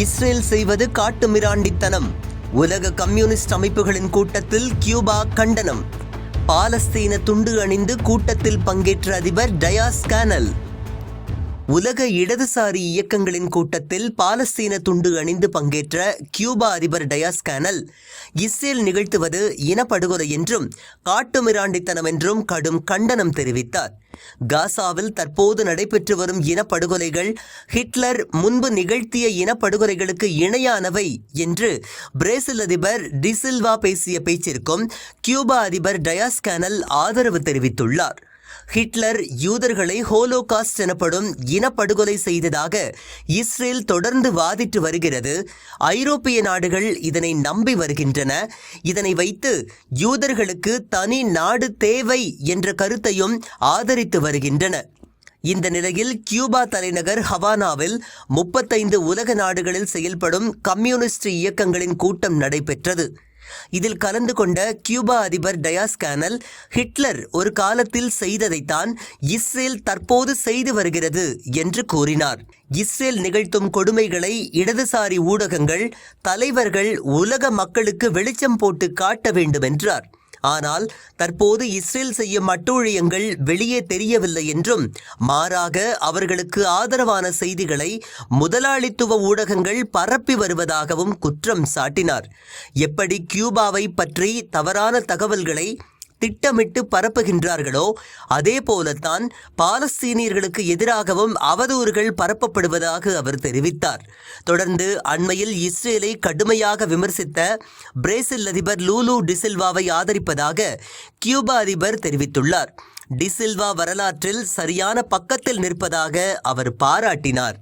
Israel செய்வது காட்டுமிராண்டித்தனம் உலக communist அமைப்புகளின் கூட்டத்தில் கியூபா கண்டனம். பாலஸ்தீன துண்டு அணிந்து கூட்டத்தில் பங்கேற்ற அதிபர் டயாஸ் கேனல். உலக இடதுசாரி இயக்கங்களின் கூட்டத்தில் பாலஸ்தீன துண்டு அணிந்து பங்கேற்ற கியூபா அதிபர் டயாஸ் கேனல். இஸ்ரேல் நிகழ்த்துவது இனப்படுகொலை என்றும் காட்டுமிராண்டித்தனம் என்றும் கடும் கண்டனம் தெரிவித்தார். காசாவில் தற்போது நடைபெற்று வரும் இனப்படுகொலைகள் ஹிட்லர் முன்பு நிகழ்த்திய இனப்படுகொலைகளுக்கு இணையானவை என்று பிரேசில் அதிபர் டிசில்வா பேசிய பேச்சிற்கும் கியூபா அதிபர் டயாஸ் கேனல் ஆதரவு தெரிவித்துள்ளார். ஹிட்லர் யூதர்களை ஹோலோகாஸ்ட் எனப்படும் இனப்படுகொலை செய்ததாக இஸ்ரேல் தொடர்ந்து வாதிட்டு வருகிறது. ஐரோப்பிய நாடுகள் இதனை நம்பி வருகின்றன. இதனை வைத்து யூதர்களுக்கு தனி நாடு தேவை என்ற கருத்தையும் ஆதரித்து வருகின்றன. இந்த நிலையில் கியூபா தலைநகர் ஹவானாவில் முப்பத்தைந்து உலக நாடுகளில் செயல்படும் கம்யூனிஸ்ட் இயக்கங்களின் கூட்டம் நடைபெற்றது. இதில் கலந்து கொண்ட கியூபா அதிபர் டயாஸ் கேனல் ஹிட்லர் ஒரு காலத்தில் செய்ததைத்தான் இஸ்ரேல் தற்போது செய்து வருகிறது என்று கூறினார். இஸ்ரேல் நிகழ்த்தும் கொடுமைகளை இடதுசாரி ஊடகங்கள் தலைவர்கள் உலக மக்களுக்கு வெளிச்சம் போட்டு காட்ட வேண்டும் என்றார் ஆனால் தற்போது இஸ்ரேல் செய்யும் அட்டூழியங்கள் வெளியே தெரியவில்லை என்றும் மாறாக அவர்களுக்கு ஆதரவான செய்திகளை முதலாளித்துவ ஊடகங்கள் பரப்பி வருவதாகவும் குற்றம் சாட்டினார். எப்படி கியூபாவை பற்றி தவறான தகவல்களை திட்டமிட்டு பரப்புகின்றார்களோ அதே போலத்தான் பாலஸ்தீனியர்களுக்கு எதிராகவும் அவதூறுகள் பரப்பப்படுவதாக அவர் தெரிவித்தார். தொடர்ந்து அண்மையில் இஸ்ரேலை கடுமையாக விமர்சித்த பிரேசில் அதிபர் லூலு டிசில்வாவை ஆதரிப்பதாக கியூபா அதிபர் தெரிவித்துள்ளார். டிசில்வா வரலாற்றில் சரியான பக்கத்தில் நிற்பதாக அவர் பாராட்டினார்.